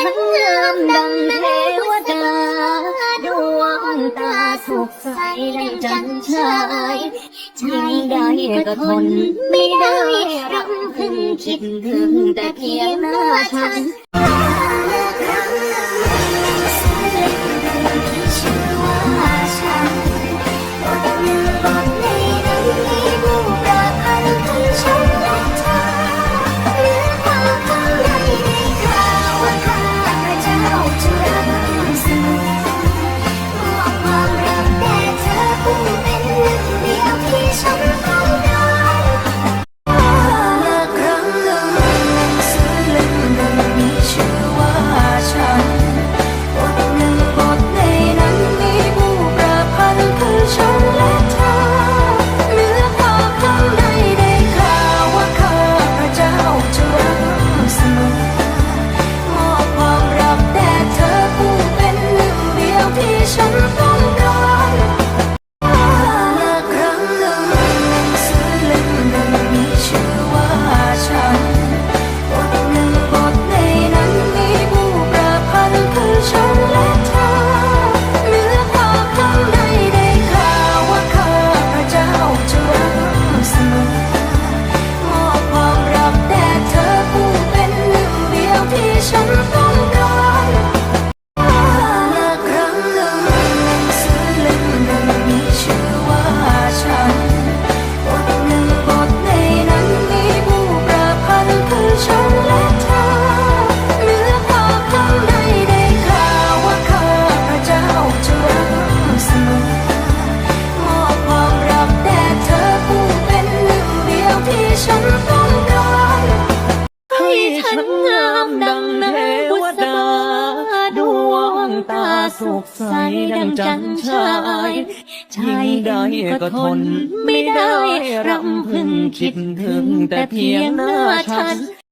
ฉันงามดังเทวดา ดวงตาสุขใสดังจันชายชายได้ก็ทนไม่ได้รำพึงคิดถึงแต่เพียงหน้าฉัน สุขใสดังจันชายชายได้ก็ทนไม่ได้รำพึงคิดถึงแต่เพียงหน้าฉัน